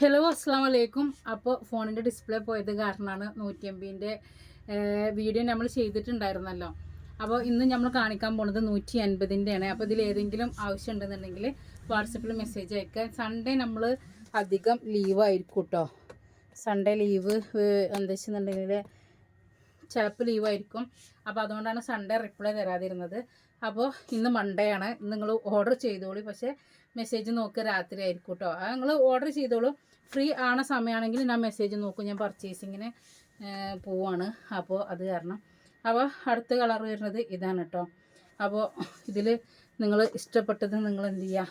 Hello അസ്സാം വലൈക്കും അപ്പോൾ ഫോണിന്റെ ഡിസ്പ്ലേ പോയത് കാരണമാണ് നൂറ്റി എൺപതിന്റെ വീഡിയോ നമ്മൾ ചെയ്തിട്ടുണ്ടായിരുന്നല്ലോ. അപ്പോൾ ഇന്ന് നമ്മൾ കാണിക്കാൻ പോണത് നൂറ്റി അൻപതിന്റെയാണ് അപ്പോൾ ഇതിൽ ഏതെങ്കിലും ആവശ്യം ഉണ്ടെന്നുണ്ടെങ്കിൽ വാട്സപ്പിൽ മെസ്സേജ് അയക്കുക. സൺഡേ നമ്മൾ അധികം ലീവ് ആയിരിക്കും കേട്ടോ സൺഡേ ലീവ് എന്താ വെച്ചെന്നുണ്ടെങ്കിൽ ചിലപ്പോൾ ലീവായിരിക്കും അപ്പോൾ അതുകൊണ്ടാണ് സൺഡേ റിപ്ലൈ തരാതിരുന്നത്. അപ്പോൾ ഇന്ന് മൺഡേ ആണ്. ഇന്ന് നിങ്ങൾ ഓർഡർ ചെയ്തോളൂ. പക്ഷേ മെസ്സേജ് നോക്കുക രാത്രി ആയിരിക്കും കേട്ടോ അത് നിങ്ങൾ ഓർഡർ ചെയ്തോളൂ. ഫ്രീ ആണ സമയമാണെങ്കിൽ ഞാൻ മെസ്സേജ് നോക്കും. ഞാൻ പർച്ചേസിങ്ങിന് പോവാണ്. അപ്പോൾ അത് കാരണം. അപ്പോൾ അടുത്ത കളർ വരുന്നത് ഇതാണ് കേട്ടോ അപ്പോൾ ഇതിൽ നിങ്ങൾ ഇഷ്ടപ്പെട്ടത് നിങ്ങൾ എന്ത് ചെയ്യുക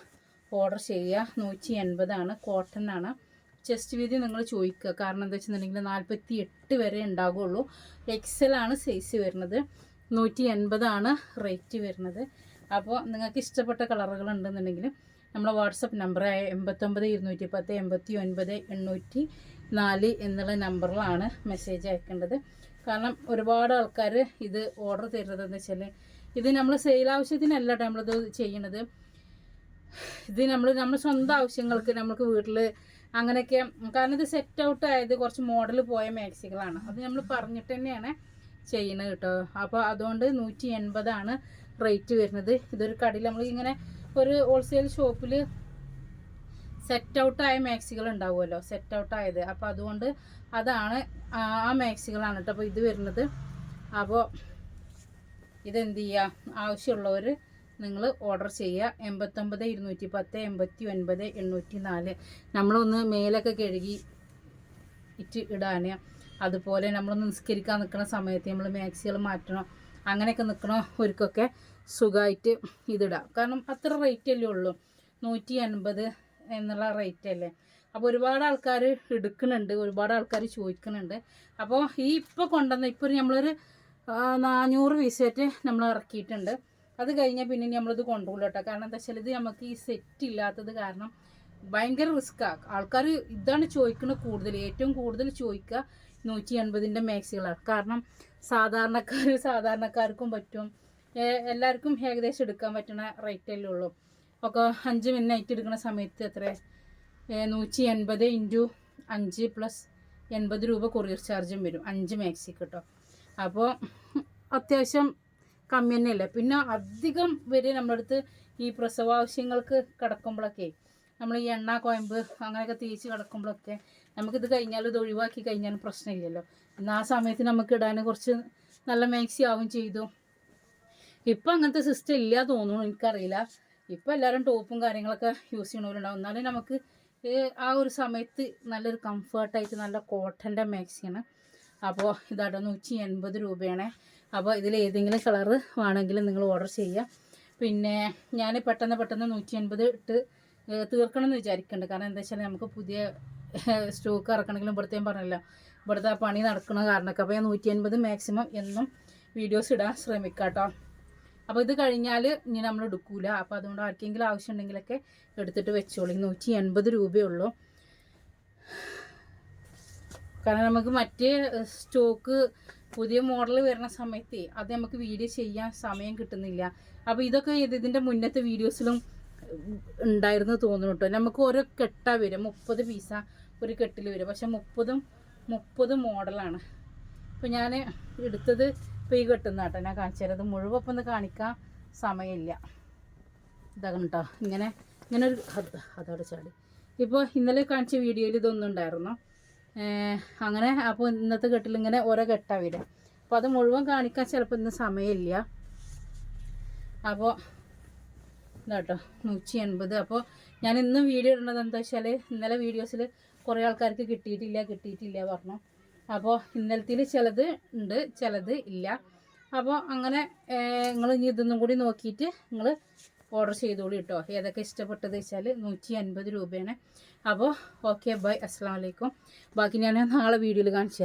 ഓർഡർ ചെയ്യുക നൂറ്റി എൺപതാണ് കോട്ടൺ ആണ്. ചെസ്റ്റ് വീതി നിങ്ങൾ ചോദിക്കുക. കാരണം എന്താ വെച്ചിട്ടുണ്ടെങ്കിൽ നാൽപ്പത്തി എട്ട് വരെ ഉണ്ടാകുള്ളൂ ആണ് സൈസ് വരുന്നത്. നൂറ്റി എൺപതാണ് റേറ്റ് വരുന്നത്. അപ്പോൾ നിങ്ങൾക്ക് ഇഷ്ടപ്പെട്ട കളറുകൾ ഉണ്ടെന്നുണ്ടെങ്കിൽ നമ്മളെ വാട്സപ്പ് നമ്പർ എൺപത്തൊമ്പത് ഇരുന്നൂറ്റി പത്ത് എൺപത്തി ഒൻപത് എണ്ണൂറ്റി നാല് എന്നുള്ള നമ്പറിലാണ് മെസ്സേജ് അയക്കേണ്ടത്. കാരണം ഒരുപാട് ആൾക്കാർ ഇത് ഓർഡർ തരുന്നതെന്ന് വെച്ചാൽ ഇത് നമ്മൾ സെയിൽ ആവശ്യത്തിനല്ല നമ്മളിത് ചെയ്യണത്. ഇത് നമ്മൾ നമ്മുടെ സ്വന്തം ആവശ്യങ്ങൾക്ക് നമ്മൾക്ക് വീട്ടിൽ അങ്ങനെയൊക്കെ കാരണം ഇത് സെറ്റ് ഔട്ട് ആയത് കുറച്ച് മോഡൽ പോയ മാക്സികളാണ് അത് നമ്മൾ പറഞ്ഞിട്ട് തന്നെയാണ്. ചെയ്യുന്നത് കേട്ടോ. അപ്പോൾ അതുകൊണ്ട് നൂറ്റി എൺപതാണ് റേറ്റ് വരുന്നത്. ഇതൊരു കടയിൽ നമ്മൾ ഇങ്ങനെ ഒരു ഹോൾസെയിൽ ഷോപ്പിൽ സെറ്റ് ഔട്ടായ മാക്സികൾ ഉണ്ടാവുമല്ലോ. സെറ്റ് ഔട്ടായത് അപ്പോൾ അതുകൊണ്ട് അതാണ് ആ മാക്സികളാണ് കേട്ടോ അപ്പോൾ ഇത് വരുന്നത്. അപ്പോൾ ഇതെന്ത് ചെയ്യുക ആവശ്യമുള്ളവർ നിങ്ങൾ ഓർഡർ ചെയ്യുക എൺപത്തൊമ്പത് ഇരുന്നൂറ്റി പത്ത് എൺപത്തി ഒൻപത് എണ്ണൂറ്റി നാല് നമ്മളൊന്ന് മേലൊക്കെ കഴുകി ഇറ്റ് ഇടാൻ അതുപോലെ നമ്മൾ നിസ്കരിക്കാൻ നിൽക്കുന്ന സമയത്ത് നമ്മൾ മാക്സികൾ മാറ്റണം അങ്ങനെയൊക്കെ നിൽക്കണ ഒരുക്കൊക്കെ സുഖമായിട്ട് ഇതിടാം. കാരണം അത്ര റേറ്റ് അല്ലേ ഉള്ളൂ. നൂറ്റി അൻപത് എന്നുള്ള റേറ്റ് അല്ലേ. അപ്പോൾ ഒരുപാട് ആൾക്കാർ എടുക്കുന്നുണ്ട് ഒരുപാട് ആൾക്കാർ ചോദിക്കുന്നുണ്ട്. അപ്പോൾ ഈ ഇപ്പോൾ കൊണ്ടുവന്ന ഇപ്പോൾ നമ്മളൊരു നാനൂറ് പീസായിട്ട് നമ്മൾ ഇറക്കിയിട്ടുണ്ട്. അത് കഴിഞ്ഞാൽ പിന്നെ നമ്മളിത് കൊണ്ടുപോകും കേട്ടോ. കാരണം എന്താ വെച്ചാൽ ഇത് നമുക്ക് ഈ സെറ്റ് ഇല്ലാത്തത് കാരണം ഭയങ്കര റിസ്ക്കാണ് ആൾക്കാർ ഇതാണ് ചോദിക്കുന്നത് കൂടുതൽ. ഏറ്റവും കൂടുതൽ ചോദിക്കുക നൂറ്റി എൺപതിന്റെ മാക്സികളാണ്. കാരണം സാധാരണക്കാർ സാധാരണക്കാർക്കും പറ്റും. എല്ലാവർക്കും ഏകദേശം എടുക്കാൻ പറ്റുന്ന റേറ്റല്ലേ ഉള്ളൂ. ഒക്കെ അഞ്ച് മിനിറ്റ് എടുക്കുന്ന സമയത്ത് എത്ര? നൂറ്റി എൺപത് ഇന്റു അഞ്ച് പ്ലസ് എൺപത് രൂപ കൊറിയർ ചാർജും വരും. അഞ്ച് മാക്സി കേട്ടോ അപ്പോൾ അത്യാവശ്യം കമ്മി തന്നെയല്ലേ പിന്നെ അധികം വരെ നമ്മുടെ അടുത്ത് ഈ പ്രസവാവശ്യങ്ങൾക്ക് കിടക്കുമ്പോഴൊക്കെ നമ്മൾ ഈ എണ്ണ കോയമ്പ് അങ്ങനെയൊക്കെ തേച്ച് കിടക്കുമ്പോഴൊക്കെ നമുക്കിത് കഴിഞ്ഞാൽ ഇത് ഒഴിവാക്കി കഴിഞ്ഞാൽ പ്രശ്നമില്ലല്ലോ. എന്നാൽ ആ സമയത്ത് നമുക്ക് ഇടാൻ കുറച്ച് നല്ല മാക്സി ആവും ചെയ്തു. ഇപ്പം അങ്ങനത്തെ സിസ്റ്റം ഇല്ല തോന്നുന്നു എനിക്കറിയില്ല. ഇപ്പം എല്ലാവരും ടോപ്പും കാര്യങ്ങളൊക്കെ യൂസ് ചെയ്യണവരുണ്ടാവും. എന്നാലും നമുക്ക് ആ ഒരു സമയത്ത് നല്ലൊരു കംഫർട്ടായിട്ട് നല്ല കോട്ടന്റെ മാക്സിയാണ് അപ്പോൾ ഇതാണ് നൂറ്റി എൺപത് രൂപയാണ്. അപ്പോൾ ഇതിൽ ഏതെങ്കിലും കളറ് വേണമെങ്കിൽ നിങ്ങൾ ഓർഡർ ചെയ്യുക. പിന്നെ ഞാൻ പെട്ടെന്ന് പെട്ടെന്ന് നൂറ്റി എൺപത് ഇട്ട് തീർക്കണം എന്ന് വിചാരിക്കുന്നുണ്ട് കാരണം എന്താ വെച്ചാൽ നമുക്ക് പുതിയ സ്റ്റോക്ക് ഇറക്കണമെങ്കിലും ഇവിടുത്തെ പറഞ്ഞല്ലോ. ഇവിടുത്തെ പണി നടക്കുന്ന കാരണമൊക്കെ അപ്പോൾ ഞാൻ നൂറ്റി അൻപത് മാക്സിമം എന്നും വീഡിയോസ് ഇടാൻ ശ്രമിക്കാം കേട്ടോ അപ്പോൾ ഇത് കഴിഞ്ഞാൽ ഇനി നമ്മൾ എടുക്കൂല. അപ്പോൾ അതുകൊണ്ട് ആർക്കെങ്കിലും ആവശ്യം ഉണ്ടെങ്കിലൊക്കെ എടുത്തിട്ട് വെച്ചോളൂ. നൂറ്റി എൺപത് രൂപയുള്ളൂ. കാരണം നമുക്ക് മറ്റേ സ്റ്റോക്ക് പുതിയ മോഡൽ വരുന്ന സമയത്ത് അത് നമുക്ക് വീഡിയോ ചെയ്യാൻ സമയം കിട്ടുന്നില്ല. അപ്പോൾ ഇതൊക്കെ ഇതിന്റെ മുന്നത്തെ വീഡിയോസിലും ഉണ്ടായിരുന്നു തോന്നുന്നു കേട്ടോ നമുക്ക് ഓരോ കെട്ടാ വരും. മുപ്പത് പീസ ഒരു കെട്ടിൽ വരും. പക്ഷെ മുപ്പതും മുപ്പത് മോഡലാണ്. അപ്പോൾ ഞാൻ എടുത്തത് ഇപ്പോൾ ഈ കെട്ടുന്ന കേട്ടോ. ഞാൻ കാണിച്ചു തരാം മുഴുവൻ ഒന്ന് കാണിക്കാൻ സമയമില്ല. ഇതാകണം കേട്ടോ ഇങ്ങനെ ഇങ്ങനെ ഒരു അതോടെ ചാടി. ഇപ്പോൾ ഇന്നലെ കാണിച്ച വീഡിയോയിൽ ഇതൊന്നും ഉണ്ടായിരുന്നു? അങ്ങനെ അപ്പോൾ ഇന്നത്തെ കെട്ടിൽ ഇങ്ങനെ ഓരോ കെട്ടാ വരിക അപ്പോൾ അത് മുഴുവൻ കാണിക്കാൻ ചിലപ്പോൾ ഇന്ന് സമയമില്ല. അപ്പോൾ ഇതാട്ടോ നൂറ്റി എൺപത് അപ്പോൾ ഞാൻ ഇന്നും വീഡിയോ ഇടുന്നത് എന്താ വെച്ചാൽ ഇന്നലെ വീഡിയോസിൽ കുറേ ആൾക്കാർക്ക് കിട്ടിയിട്ടില്ല കിട്ടിയിട്ടില്ല പറഞ്ഞു. അപ്പോൾ ഇന്നലത്തിൽ ചിലത് ഉണ്ട് ചിലത് ഇല്ല. അപ്പോൾ അങ്ങനെ നിങ്ങൾ ഇനി ഇതൊന്നും കൂടി നോക്കിയിട്ട് നിങ്ങൾ ഓർഡർ ചെയ്തോളൂ കേട്ടോ. ഏതൊക്കെ ഇഷ്ടപ്പെട്ടത് വെച്ചാൽ നൂറ്റി അൻപത് രൂപയാണ്. അപ്പോൾ ഓക്കെ ബൈ. അസ്സാം വലൈക്കും ബാക്കി ഞാൻ നാളെ വീഡിയോയിൽ കാണിച്ചു